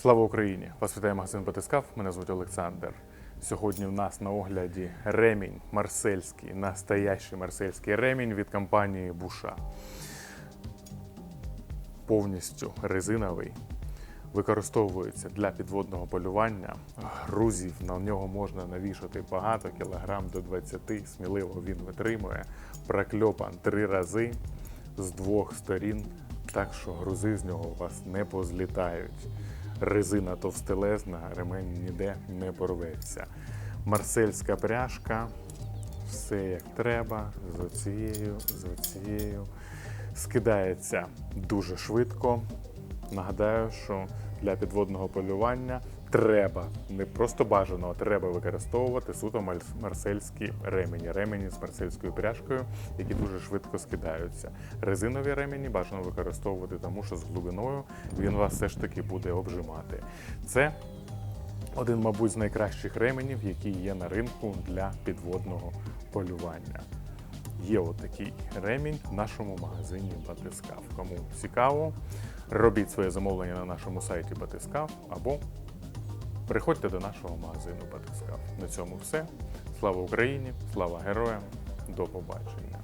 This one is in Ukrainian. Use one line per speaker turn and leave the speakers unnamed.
Слава Україні! Вас вітає магазин Батискав. Мене звуть Олександр. Сьогодні в нас на огляді ремінь марсельський, настоящий марсельський ремінь від компанії Буша. Повністю резиновий. Використовується для підводного полювання. Грузів на нього можна навішати багато, кілограм до 20. Сміливо він витримує. Прокльопан три рази з двох сторін, так що грузи з нього у вас не позлітають. Резина товстелезна, ремень ніде не порветься. Марсельська пряжка, все як треба, з оцією, з оцією. Скидається дуже швидко. Нагадаю, що для підводного полювання треба, не просто бажано, а треба використовувати суто марсельські ремені. Ремені з марсельською пряжкою, які дуже швидко скидаються. Резинові ремені бажано використовувати, тому що з глибиною він вас все ж таки буде обжимати. Це один, мабуть, з найкращих ременів, які є на ринку для підводного полювання. Є отакий ремінь в нашому магазині Батискав. Кому цікаво, робіть своє замовлення на нашому сайті Батискав або приходьте до нашого магазину Батискав. На цьому все. Слава Україні! Слава героям! До побачення!